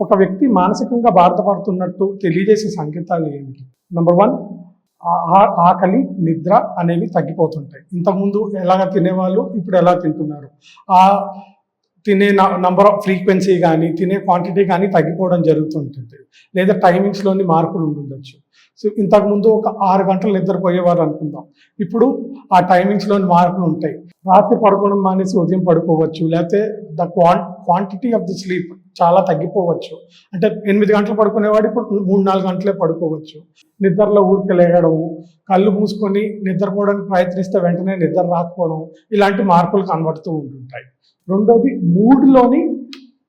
ఒక వ్యక్తి మానసికంగా బాధపడుతున్నట్టు తెలియజేసే సంకేతాలు ఏమిటి? నెంబర్ వన్ ఆ- ఆకలి నిద్ర అనేవి తగ్గిపోతుంటాయి. ఇంతకుముందు ఎలాగ తినేవాళ్ళు ఇప్పుడు ఎలా తింటున్నారు? ఆ తినే నంబర్ ఆఫ్ ఫ్రీక్వెన్సీ కానీ తినే క్వాంటిటీ కానీ తగ్గిపోవడం జరుగుతుంటుంది. లేదా టైమింగ్స్లోని మార్పులు ఉండొచ్చు. సో ఇంతకుముందు ఒక ఆరు గంటలు నిద్రపోయేవారు అనుకుందాం. ఇప్పుడు ఆ టైమింగ్స్లోని మార్పులు ఉంటాయి. రాత్రి పడుకోవడం మానేసి ఉదయం పడుకోవచ్చు. లేకపోతే the quan quantity of the sleep చాలా తగ్గిపోవచ్చు. అంటే ఎనిమిది గంటలు పడుకునేవాడు ఇప్పుడు మూడు నాలుగు గంటలే పడుకోవచ్చు. నిద్రలో ఊరికి లేగడము కళ్ళు మూసుకొని నిద్రపోవడానికి ప్రయత్నిస్తే వెంటనే నిద్ర రాకపోవడం ఇలాంటి మార్పులు కనబడుతూ ఉంటుంటాయి. రెండోది మూడ్లోని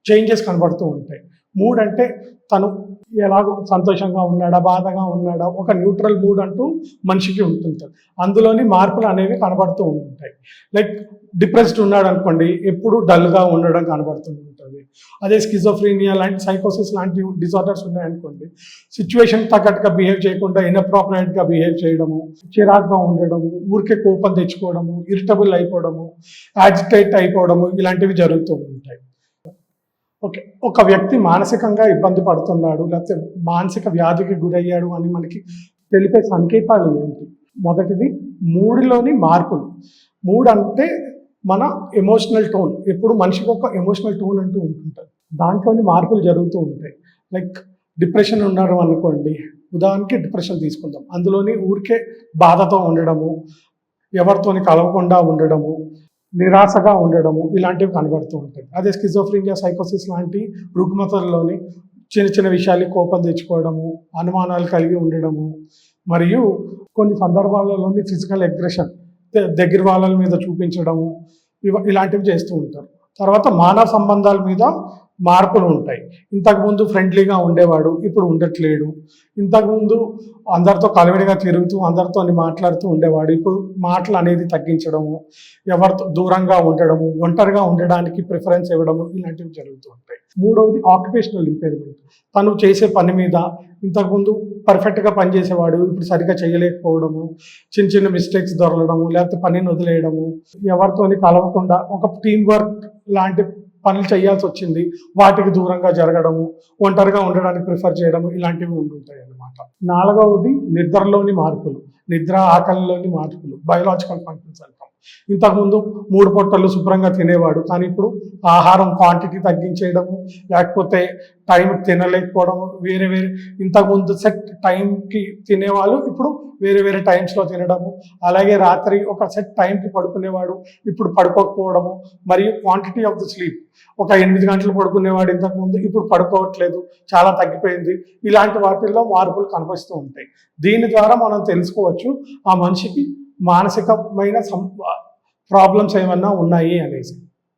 చేంజెస్ కనబడుతూ ఉంటాయి. మూడ్ అంటే తను ఎలాగో సంతోషంగా ఉన్నాడా బాధగా ఉన్నాడా ఒక న్యూట్రల్ మూడ్ అంటూ మనిషికి ఉంటుంది అందులోని మార్పులు అనేవి కనబడుతూ ఉంటాయి. లైక్ డిప్రెస్డ్ ఉన్నాడు అనుకోండి ఎప్పుడు డల్గా ఉండడం కనబడుతూ ఉంటుంది. అదే స్కిజోఫ్రీనియా లాంటి సైకోసిస్ లాంటి డిజార్డర్స్ ఉన్నాయనుకోండి సిచ్యువేషన్ తగ్గట్టుగా బిహేవ్ చేయకుండా ఇన్అప్రాపరేట్గా బిహేవ్ చేయడము చిరాగ్గా ఉండడము ఊరికే కోపం తెచ్చుకోవడము ఇరిటబుల్ అయిపోవడము యాజిటేట్ అయిపోవడము ఇలాంటివి జరుగుతూ ఉంటాయి. ఓకే ఒక వ్యక్తి మానసికంగా ఇబ్బంది పడుతున్నాడు లేకపోతే మానసిక వ్యాధికి గురయ్యాడు అని మనకి తెలిపే సంకేతాలు ఏంటి మొదటిది మూడులోని మార్పులు. మూడు అంటే మన ఎమోషనల్ టోన్ ఎప్పుడు మనిషికి ఒక ఎమోషనల్ టోన్ అంటూ ఉంటుంటుంది. దాంట్లోని మార్పులు జరుగుతూ ఉంటాయి. లైక్ డిప్రెషన్ ఉన్నారు అనుకోండి ఉదాహరణకి డిప్రెషన్ తీసుకుందాం. అందులోని ఊరికే బాధతో ఉండడము ఎవరితోని కలవకుండా ఉండడము నిరాశగా ఉండడము ఇలాంటివి కనబడుతూ ఉంటాయి. అదే స్కిజోఫ్రీనియా సైకోసిస్ లాంటి రుగ్మతల్లోని చిన్న చిన్న విషయాలు కోపం తెచ్చుకోవడము అనుమానాలు కలిగి ఉండడము మరియు కొన్ని సందర్భాలలోని ఫిజికల్ అగ్రెషన్ దగ్గర వాళ్ళ మీద చూపించడము ఇవ ఇలాంటివి చేస్తూ ఉంటారు. తర్వాత మానవ సంబంధాల మీద మార్పులు ఉంటాయి. ఇంతకుముందు ఫ్రెండ్లీగా ఉండేవాడు ఇప్పుడు ఉండట్లేడు. ఇంతకుముందు అందరితో కలివిడిగా తిరుగుతూ అందరితో మాట్లాడుతూ ఉండేవాడు. ఇప్పుడు మాటలు అనేది తగ్గించడము ఎవరితో దూరంగా ఉండడము ఒంటరిగా ఉండడానికి ప్రిఫరెన్స్ ఇవ్వడము ఇలాంటివి జరుగుతూ ఉంటాయి. మూడవది ఆక్యుపేషనల్ ఇంపేర్మెంట్ తను చేసే పని మీద ఇంతకుముందు పర్ఫెక్ట్గా పనిచేసేవాడు ఇప్పుడు సరిగ్గా చేయలేకపోవడము చిన్న చిన్న మిస్టేక్స్ దొరలడము లేకపోతే పనిని వదిలేయడము ఎవరితోని కలవకుండా ఒక టీం వర్క్ లాంటి పనులు చేయాల్సి వచ్చింది. వాటికి దూరంగా జరగడము ఒంటరిగా ఉండడానికి ప్రిఫర్ చేయడం ఇలాంటివి ఉంటుంటాయి అన్నమాట. నాలుగవది నిద్రలోని మార్పులు నిద్ర ఆకలిలోని మార్పులు బయలాజికల్ ఫంక్షన్స్ అంటాం. ఇంతకుముందు మూడు పొట్టలు శుభ్రంగా తినేవాడు. కానీ ఇప్పుడు ఆహారం క్వాంటిటీ తగ్గించేయడము లేకపోతే టైం తినలేకపోవడం వేరే వేరే ఇంతకుముందు సెట్ టైంకి తినేవాళ్ళు ఇప్పుడు వేరే వేరే టైమ్స్లో తినడము. అలాగే రాత్రి ఒక సెట్ టైంకి పడుకునేవాడు ఇప్పుడు పడుకోకపోవడము మరియు క్వాంటిటీ ఆఫ్ ద స్లీప్ ఒక ఎనిమిది గంటలు పడుకునేవాడు ఇంతకుముందు ఇప్పుడు పడుకోవట్లేదు చాలా తగ్గిపోయింది. ఇలాంటి వాటిల్లో మార్పులు కనిపిస్తూ ఉంటాయి. దీని ద్వారా మనం తెలుసుకోవచ్చు ఆ మనిషికి మానసికమైన ప్రాబ్లమ్స్ ఏమన్నా ఉన్నాయి అనేసి.